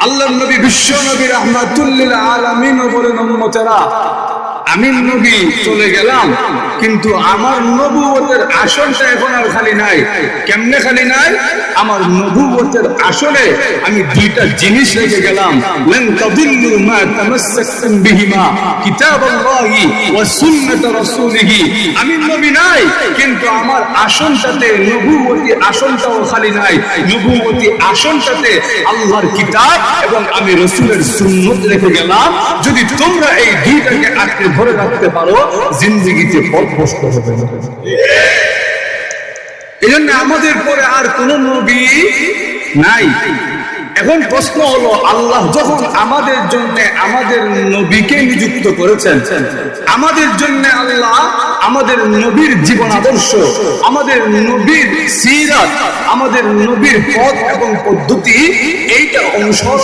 আল্লাহ নবী বিশ্ব নবী রহমাতুল্লিল আলামিন বলেন উম্মতেরা আমি নবী চলে গেলাম, কিন্তু আমার নবুয়তের আসনটা এখন আর খালি নাই। কেমনে খালি নাই? আমার নবুয়তের আসলে আমি দুইটা জিনিস রেখে গেলাম। লান মা তামাসসাকতুম বিহিমা ওয়া সুন্নাত রাসূলিহি। আমি নবী নাই, কিন্তু আমার আসনটাতে নবুয়তি আসনটাও খালি নাই। নবুয়তি আসনটাতে আল্লাহর কিতাব এবং আমি রসুলের সুন্নত রেখে গেলাম। যদি তোমরা এই দুইটাকে আঁকড়ে ধরে রাখতে পারো, জিন্দগিতে পথ বসতে হবে। এই জন্য আমাদের পরে আর কোন নবী নাই এখন প্রশ্ন হলো, আল্লাহ যখন আমাদের জন্য আমাদের নবীকে নিযুক্ত করেছেন, আমাদের জন্য আল্লাহ আমাদের নবীর জীবন আদর্শ, আমাদের নবীর সিরাত, আমাদের নবীর পথ এবং পদ্ধতি, এইটা অনুসরণ